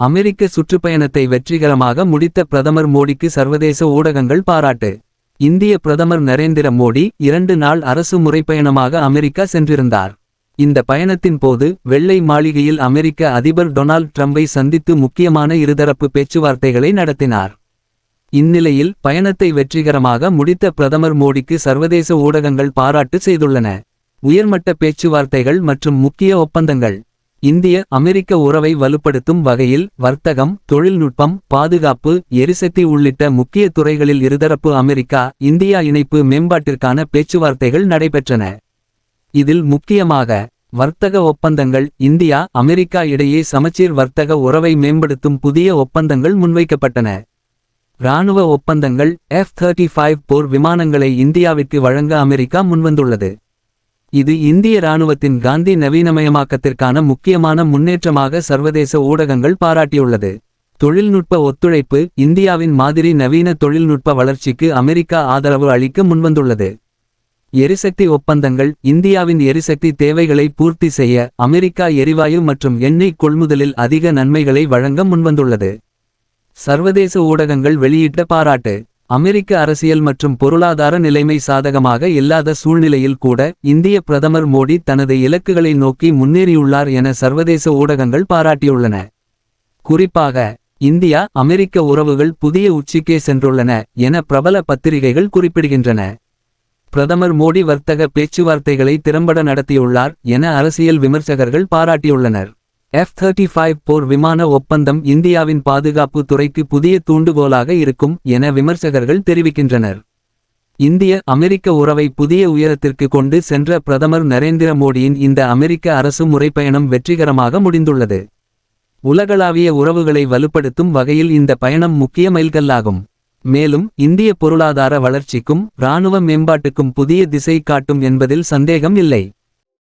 அமெரிக்க சுற்றுப்பயணத்தை வெற்றிகரமாக முடித்த பிரதமர் மோடிக்கு சர்வதேச ஊடகங்கள் பாராட்டு. இந்திய பிரதமர் நரேந்திர மோடி இரண்டு நாள் அரசு முறைப்பயணமாக அமெரிக்கா சென்றிருந்தார். இந்த பயணத்தின் போது வெள்ளை மாளிகையில் அமெரிக்க அதிபர் டொனால்ட் ட்ரம்பை சந்தித்து முக்கியமான இருதரப்பு பேச்சுவார்த்தைகளை நடத்தினார். இந்நிலையில் பயணத்தை வெற்றிகரமாக முடித்த பிரதமர் மோடிக்கு சர்வதேச ஊடகங்கள் பாராட்டு செய்துள்ளன. உயர்மட்ட பேச்சுவார்த்தைகள் மற்றும் முக்கிய ஒப்பந்தங்கள். இந்திய அமெரிக்க உறவை வலுப்படுத்தும் வகையில் வர்த்தகம் தொழில்நுட்பம் பாதுகாப்பு எரிசக்தி உள்ளிட்ட முக்கிய துறைகளில் இருதரப்பு அமெரிக்கா இந்தியா இணைப்பு மேம்பாட்டிற்கான பேச்சுவார்த்தைகள் நடைபெற்றன. இதில் முக்கியமாக வர்த்தக ஒப்பந்தங்கள் இந்தியா அமெரிக்கா இடையே சமச்சீர் வர்த்தக உறவை மேம்படுத்தும் புதிய ஒப்பந்தங்கள் முன்வைக்கப்பட்டன. இராணுவ ஒப்பந்தங்கள் எஃப் தேர்ட்டி ஃபைவ் போர் விமானங்களை இந்தியாவிற்கு வழங்க அமெரிக்கா முன்வந்துள்ளது. இது இந்திய இராணுவத்தின் காந்தி நவீனமயமாக்கத்திற்கான முக்கியமான முன்னேற்றமாக சர்வதேச ஊடகங்கள் பாராட்டியுள்ளது. தொழில்நுட்ப ஒத்துழைப்பு இந்தியாவின் மாதிரி நவீன தொழில்நுட்ப வளர்ச்சிக்கு அமெரிக்கா ஆதரவு அளிக்க முன்வந்துள்ளது. எரிசக்தி ஒப்பந்தங்கள் இந்தியாவின் எரிசக்தி தேவைகளை பூர்த்தி செய்ய அமெரிக்கா எரிவாயு மற்றும் எண்ணெய் கொள்முதலில் அதிக நன்மைகளை வழங்க முன்வந்துள்ளது. சர்வதேச ஊடகங்கள் வெளியிட்ட பாராட்டு அமெரிக்க அரசியல் மற்றும் பொருளாதார நிலைமை சாதகமாக இல்லாத சூழ்நிலையில் கூட இந்திய பிரதமர் மோடி தனது இலக்குகளை நோக்கி முன்னேறியுள்ளார் என சர்வதேச ஊடகங்கள் பாராட்டியுள்ளன. குறிப்பாக இந்தியா அமெரிக்க உறவுகள் புதிய உச்சிக்கே சென்றுள்ளன என பிரபல பத்திரிகைகள் குறிப்பிடுகின்றன. பிரதமர் மோடி வர்த்தக பேச்சுவார்த்தைகளை திறம்பட நடத்தியுள்ளார் என அரசியல் விமர்சகர்கள் பாராட்டியுள்ளனர். எஃப் தேர்ட்டி ஃபைவ் போர் விமான ஒப்பந்தம் இந்தியாவின் பாதுகாப்பு துறைக்கு புதிய தூண்டுகோலாக இருக்கும் என விமர்சகர்கள் தெரிவிக்கின்றனர். இந்திய அமெரிக்க உறவை புதிய உயரத்திற்கு கொண்டு சென்ற பிரதமர் நரேந்திர மோடியின் இந்த அமெரிக்க அரசு முறைப்பயணம் வெற்றிகரமாக முடிந்துள்ளது. உலகளாவிய உறவுகளை வலுப்படுத்தும் வகையில் இந்த பயணம் முக்கிய மைல்கல்லாகும். மேலும் இந்திய பொருளாதார வளர்ச்சிக்கும் இராணுவ மேம்பாட்டுக்கும் புதிய திசை காட்டும் என்பதில் சந்தேகம் இல்லை.